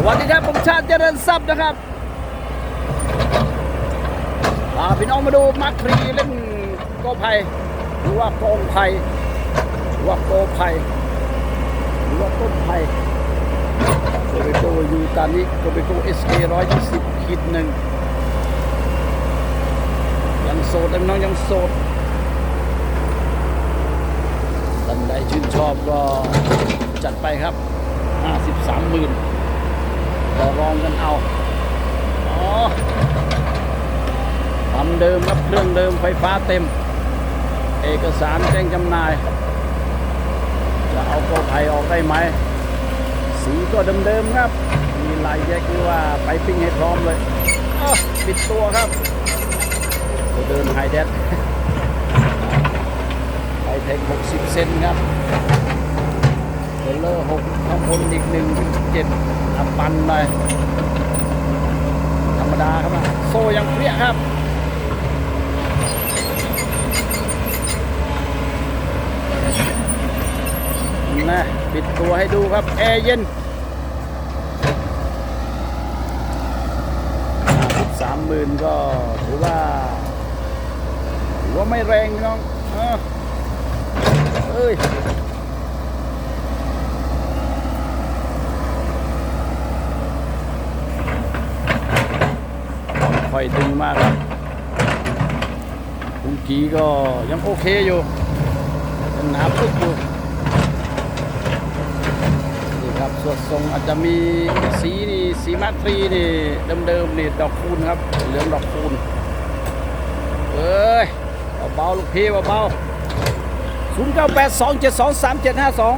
สวัสดีครับผมชาติเจริญทรัพย์นะครับพาพี่น้องมาดูมัคครีเล่นโกไผ่หรือว่ากองไผ่หรือว่าโกไผ่หรือว่าต้นไผ่โกเบโกยูตานิโกเบโกเอสเคร้อยยี่สิบขีดหนึ่งยังโสดน้องยังโสดท่านใดชื่นชอบก็จัดไปครับ 53หมื่น ต่อรองกันเอาอ๋อทำเดิมครับเครื่องเดิมไฟฟ้าเต็ม เอกสารแจ้งจำหน่าย จะเอาโกไผ่ออกได้ไหม สีก็เดิมๆครับ มีลายแยกหรือว่าไปปิ้งให้พร้อมเลยปิดตัวครับตัวเดินไฮแดดไฮเทค60 เซนครับ เลเลอร์หกข้างบนอีกหนึ่งเจ็ดอับปันไปธรรมดาครับนะโซยังเปรี้ยครับนะปิดตัวให้ดูครับ แอร์เย็นสามหมื่นก็ถือว่าถือว่าไม่แรงน้องเออเอ้ย ค่อยดึงมากครับคุณกีก็ยังโอเคอยู่ยังหนาปึ๊กอยู่นี่ครับส่วนทรงอาจจะมีสีนี่สีมาตรีนี่เดิมๆนี่ดอกคูณครับเหลืองดอกคูณเอ้ยเบาๆลูกพี่เบาๆศูนย์เก้าแปดสองเจ็ดสองสามเจ็ดห้าสอง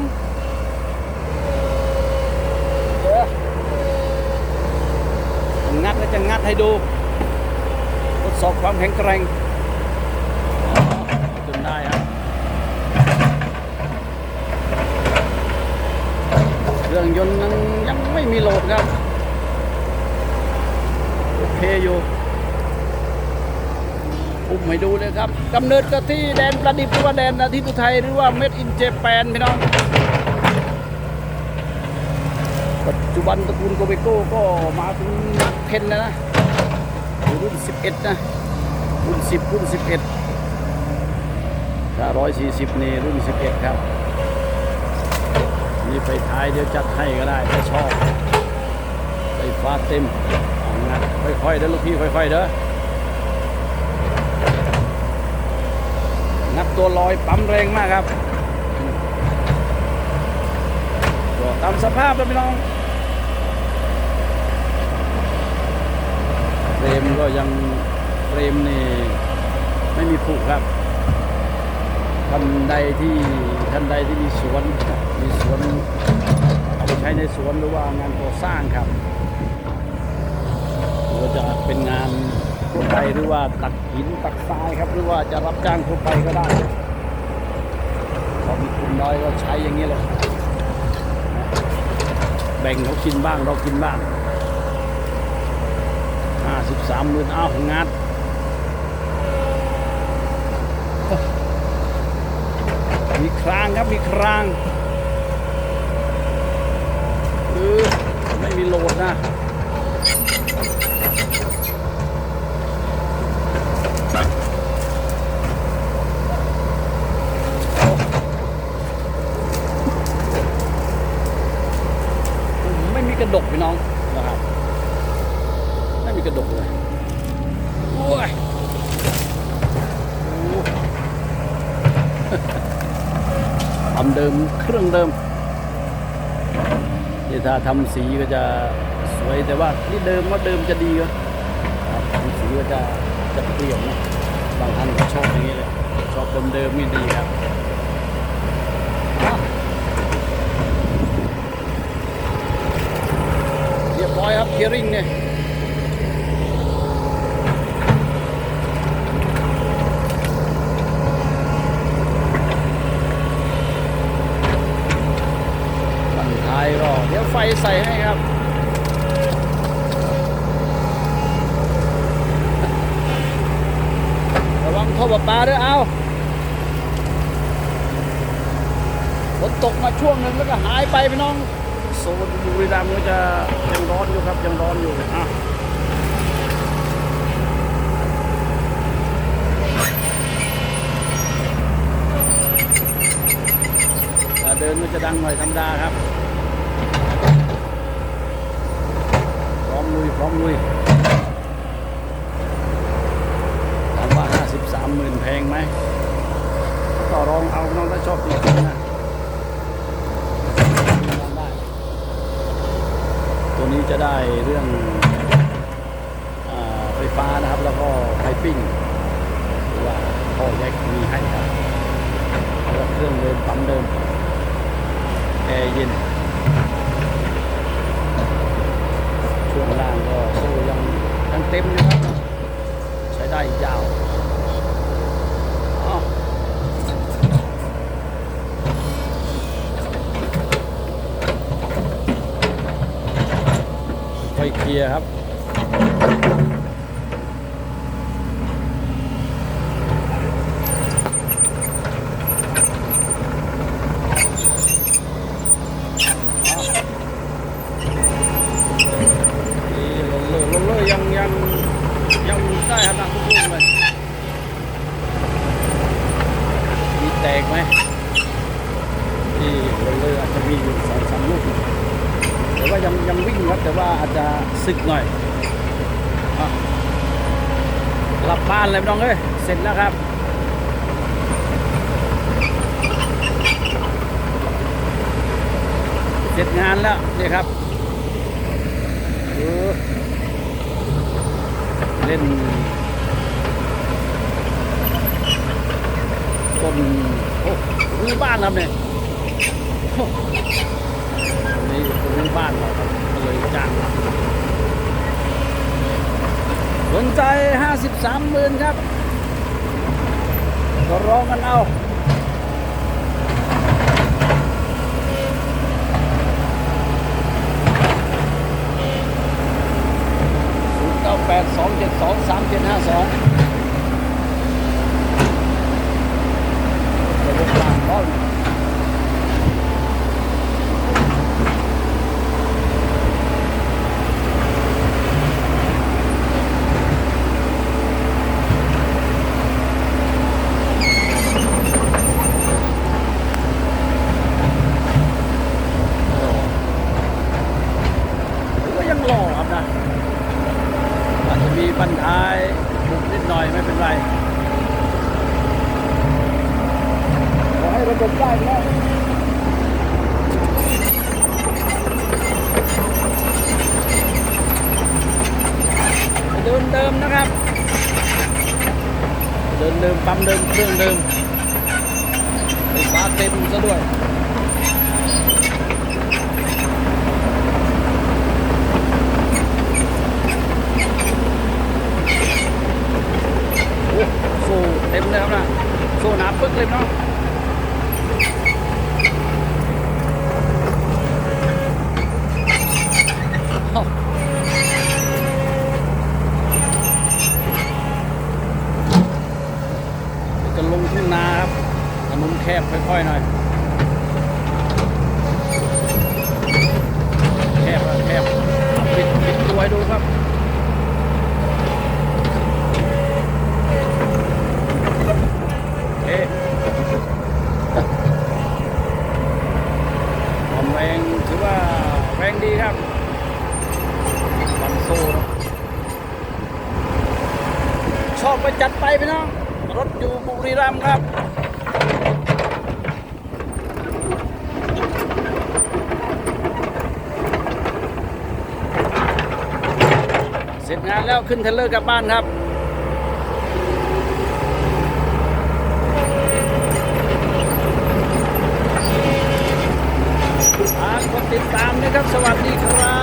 งัดแล้วจะงัดให้ดู สอบความแข็งแกร่งอ๋อจนได้ครับเครื่องยนต์ยังยังไม่มีโหลดครับ โอเคอยู่อุ้มให้ดูเลยครับกำเนิดก็ที่แดนประดิษฐ์หรือว่าแดนอาทิตย์อุทัยหรือว่าเม็ดอินเจแปนพี่น้อง ปัจจุบันตระกูลโกเบโก้ก็มาถึงเทนแล้วนะ รุ่น11นะรุ่น10รุ่น11ถ้า140นี่รุ่น11ครับนี่ไฟท้ายเดี๋ยวจัดให้ก็ได้ถ้าชอบไฟฟ้าเต็มเอางัดค่อยๆเด้อลูกพี่ค่อยๆเด้องัดตัวลอยปั๊มแรงมากครับก็ตามสภาพแล้วพี่น้อง เฟรมก็ยังเฟรมนี่ไม่มีผุครับท่านใดที่ท่านใดที่มีสวนมีสวนเอาไปใช้ในสวนหรือว่างานก่อสร้างครับหรือจะเป็นงานทั่วไปหรือว่าตักหินตักทรายครับ หรือว่าจะรับจ้างทั่วไปก็ได้พอมีทุนน้อยก็ใช้อย่างนี้เลยแบ่งเขากินบ้างเรากินบ้าง ห้าสิบสามหมื่นอ้าวงัดมีครางครับมีครางเออไม่มีโหลดนะไม่มีกระดกพี่น้องนะครับ ไม่มีกระดกเลยโอ้ยทำเดิมเครื่องเดิมนี่ถ้าทำสีก็จะสวยแต่ว่านี่เดิมว่าเดิมจะดีก็ทำสีก็จะจะเปลี่ยนนะบางท่านก็ชอบอย่างนี้เลยชอบเดิมๆนี่ดีครับเรียบร้อยครับเกียร์ริงเนี่ย ฝั่งท้ายก็เดี๋ยว ไฟใส่ให้ครับ ระวังท่อประปาด้วยเอาฝนตกมาช่วงหนึ่งแล้วก็หายไปพี่น้องโซนบุรีรัมย์ก็จะยังร้อนอยู่ครับยังร้อนอยู่อะเดินมันจะดังหน่อยธรรมดาครับ พร้ อมลุยพร้อมลุยถามว่า53หมื่นแพงไหมต่อรองเอาน้องถ้าชอบจริงๆนะได้ตัวนี้จะได้เรื่องอาไฟฟ้านะครับ แล้วก็ไพปิ้งหรือว่าท่อแยกมีให้ครับแล้วเครื่องเดิมปั๊มเดิมแอร์เย็น ช่วงล่างก็โซ่ยัง ยังเต็มอยู่ครับ ใช้ได้ยาวไฟเคลียร์ครับ นี่ลงเลยลงเลยยังยังยังได้ขนาดทุกลูกเลยมีแตกไหมนี่ลงเลยอาจจะมีอยู่สองสามลูก แต่ว่ายังยังวิ่งครับแต่ว่าอาจจะสึกหน่อยกลับบ้านเลยพี่น้องเอ้ยเสร็จแล้วครับเสร็จงานแล้วนี่ครับเล่นต้นโอ้รื้อบ้านครับเนี่ย อ้วันนี้บ้านเราครับก็เลยจ้างสนใจ 53หมื่นครับก็ร้องกันเอาศูนย์เก้าแปดสองเจ็ดสองสามเจ็ดห้าสองระบบล่างร้อนก็ยังหล่อครับนะ อาจจะมีปัญหาบุกนิดหน่อยไม่เป็นไร ขอให้ระบบได้แล้วเดินเดิมนะครับ เดินเดิมปั๊มเดิมเครื่องเดิมไฟฟ้าเต็มซะด้วย โอ้โซ่เต็มแล้วนะโซ่หนาปึ๊ กเลยเนาะจะลงทุ่งนาครับถนนแคบค่อยๆหน่อยแคบอะแคบปิดปิดตัวให้ดูครับ เอ๊ะความ แรงถือว่าแรงดีครับลำโซ่นชอบไปจัดไปพี่น้อง รถอยู่บุรีรัมย์ครับเสร็จงานแล้วขึ้นเทรลเลอร์กลับบ้านครับ ฝาก กดติดตามนะครับ สวัสดีครับ